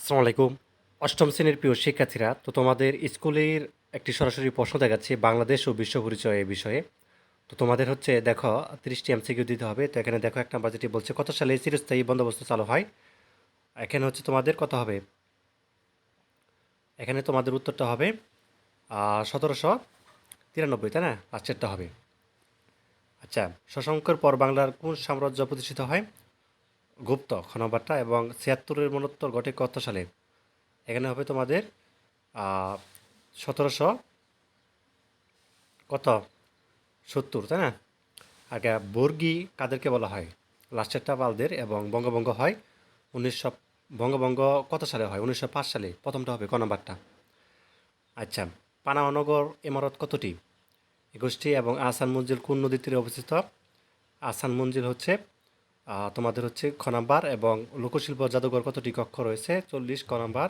আসসালামু আলাইকুম। অষ্টম শ্রেণির প্রিয় শিক্ষার্থীরা, তো তোমাদের স্কুলের একটি সরাসরি প্রশ্ন দেখাচ্ছি বাংলাদেশ ও বিশ্ব পরিচয় এই বিষয়ে। তো তোমাদের হচ্ছে দেখো, তিরিশটি এমসিকিউ দিতে হবে। তো এখানে দেখো এক নাম্বার যেটি বলছে কত সালে চিরস্থায়ী বন্দোবস্ত চালু হয়। এখানে হচ্ছে তোমাদের কত হবে? এখানে তোমাদের উত্তরটা হবে সতেরোশো তিরানব্বই, তাই না? লাস্টেরটা হবে। আচ্ছা শশাঙ্কর পর বাংলার কোন সাম্রাজ্য প্রতিষ্ঠিত হয়? গুপ্ত খ নম্বরটা এবং ছিয়াত্তরের মনোত্তর ঘটে কত সালে? এখানে হবে তোমাদের সতেরোশো কত? সত্তর, তাই না? আগে বর্গী কাদেরকে বলা হয়? লাস্টেরটা পালদের এবং বঙ্গভঙ্গ হয় উনিশশো, বঙ্গভঙ্গ কত সালে হয়? উনিশশো পাঁচ সালে, প্রথমটা হবে ক আচ্ছা পানামনগর ইমারত কতটি? একুশটি এবং আসান মঞ্জিল কোন নদীর তীরে অবস্থিত? আসান মঞ্জিল হচ্ছে তোমাদের হচ্ছে খ নাম্বার এবং লোকশিল্প জাদুঘর কতটি কক্ষ রয়েছে? চল্লিশ, ক নাম্বার।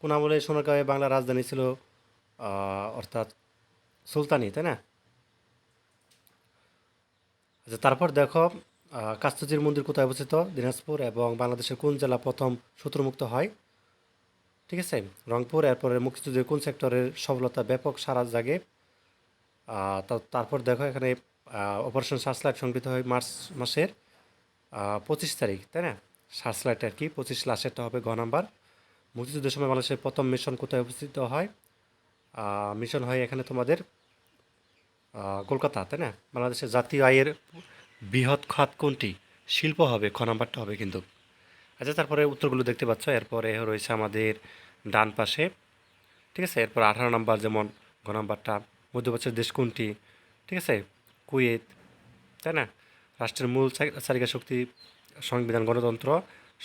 কোন আমলে সোনারগাঁয়ে বাংলা রাজধানী ছিল অর্থাৎ সুলতানি, তাই না? আচ্ছা তারপর দেখো কাস্তুজির মন্দির কোথায় অবস্থিত? দিনাজপুর এবং বাংলাদেশের কোন জেলা প্রথম শত্রুমুক্ত হয়? ঠিক আছে, রংপুর, এরপরে মুক্তিযুদ্ধের কোন সেক্টরের সফলতা ব্যাপক সারা জাগে? তারপর দেখো, এখানে অপারেশন সার্চলাইট সংগৃহীত হয় মার্চ মাসের। পঁচিশ তারিখ, তাই না? সার্চলাইট আর কি, পঁচিশ লাস্টেরটা হবে ঘ নাম্বার। মুক্তিযুদ্ধের সময় বাংলাদেশের প্রথম মিশন কোথায় অবস্থিত হয়? মিশন হয় এখানে তোমাদের কলকাতা, তাই না? বাংলাদেশের জাতীয় আয়ের বৃহৎ খাত কোনটি? শিল্প হবে খ নাম্বারটা হবে কিন্তু। আচ্ছা তারপরে উত্তরগুলো দেখতে পাচ্ছ। এরপরে রয়েছে আমাদের ডান পাশে, ঠিক আছে? এরপর আঠারো নাম্বার যেমন ঘ নাম্বারটা, মধ্যপ্রাচ্যের দেশ কোনটি? ঠিক আছে? কুয়েত, তাই না? রাষ্ট্রের মূল চালিকা শক্তি সংবিধান, গণতন্ত্র,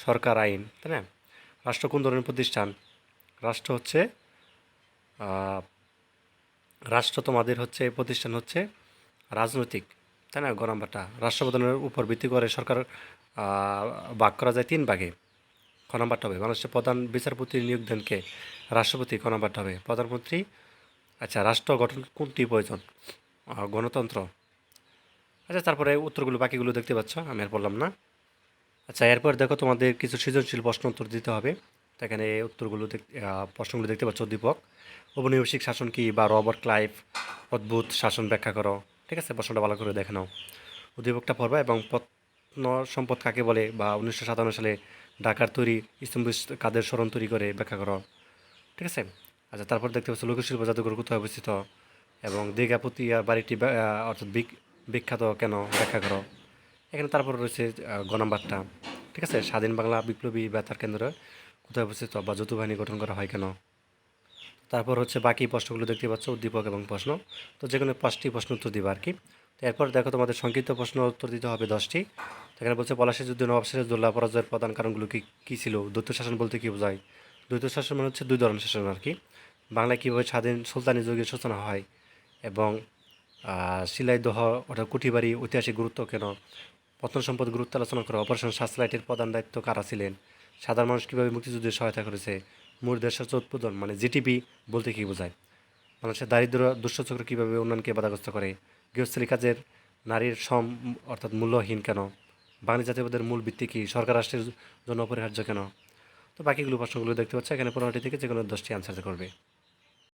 সরকার, আইন, তাই না? রাষ্ট্র কোন ধরনের প্রতিষ্ঠান? রাষ্ট্র হচ্ছে রাষ্ট্র তোমাদের হচ্ছে প্রতিষ্ঠান হচ্ছে রাজনৈতিক, তাই না? গণাম্বারটা রাষ্ট্রপ্রধানের উপর ভিত্তি করে সরকার ভাগ করা যায় তিন ভাগে। খ হবে? বাংলাদেশের প্রধান বিচারপতি নিয়োগ দেনকে রাষ্ট্রপতি খ হবে? প্রধানমন্ত্রী? আচ্ছা রাষ্ট্র গঠন কোনটি প্রয়োজন? গণতন্ত্র। আচ্ছা তারপরে উত্তরগুলো বাকিগুলো দেখতে পাচ্ছ, আমি আর বললাম না। আচ্ছা এরপর দেখো তোমাদের কিছু সৃজনশীল প্রশ্ন উত্তর দিতে হবে। এখানে উত্তরগুলো প্রশ্নগুলো দেখতে পাচ্ছ দীপক ঔপনিবেশিক শাসন কি বা রবার্ট ক্লাইভ অদ্ভুত শাসন ব্যাখ্যা করো? ঠিক আছে, প্রশ্নটা ভালো করে দেখে নাও। উদ্দীপকটা পড়বা এবং প্রত্ন সম্পদ কাকে বলে বা উনিশশো সাতান্ন সালে ঢাকার তৈরি স্তম্ভ কাদের স্মরণ তৈরি করে ব্যাখ্যা করো। ঠিক আছে? আচ্ছা তারপর দেখতে পাচ্ছ লোকশিল্প জাদুঘর কোথায় অবস্থিত? এবং দীঘাপতিয়া বাড়িটি অর্থাৎ বিখ্যাত কেন? ব্যাখ্যা করো। এখানে তারপর রয়েছে গ নাম্বারটা। ঠিক আছে? স্বাধীন বাংলা বিপ্লবী বেতার কেন্দ্র। কোথায় অবস্থিত বা যৌথ বাহিনী গঠন করা হয় কেন? তারপর হচ্ছে বাকি প্রশ্নগুলো দেখতে পাচ্ছ, উদ্দীপক এবং প্রশ্ন। তো যে কোনো পাঁচটি প্রশ্ন উত্তর দিবা আর কি। তো এরপর দেখো তোমাদের সংক্ষিপ্ত প্রশ্ন উত্তর দিতে হবে দশটি। তো এখানে বলছে, পলাশী যুদ্ধে নবাব সিরাজদৌল্লা পরাজয়ের প্রধান কারণগুলো কী কী ছিল? দ্বৈত শাসন বলতে কী বোঝায়? দ্বৈত শাসন মানে হচ্ছে দুই ধরনের শাসন আর কি। বাংলায় কীভাবে স্বাধীন সুলতানি যুগের সূচনা হয় এবং শিলাইদহ অর্থাৎ কুঠিবাড়ি ঐতিহাসিক গুরুত্ব কেন? পতন সম্পদ গুরুত্ব আলোচনা করো। অপারেশন সার্চলাইটের প্রধান দায়িত্ব কারা ছিলেন? সাধারণ মানুষ কীভাবে মুক্তিযুদ্ধে সহায়তা করেছে? মূল দেশের উৎপাদন মানে জিটিপি বলতে কী বোঝায়? মানুষের দারিদ্র দুষ্টচক্র কীভাবে উন্নয়নকে বাধাগ্রস্ত করে? গৃহস্থলী কাজের নারীর সম অর্থাৎ মূল্যহীন কেন? বাঙালি জাতীয়বাদের মূল ভিত্তি কী? সরকার রাষ্ট্রের জন্য অপরিহার্য কেন? তো বাকিগুলো প্রশ্নগুলো দেখতে পাচ্ছ, এখানে পনেরোটি থেকে যে কোনো দশটি আনসার করবে।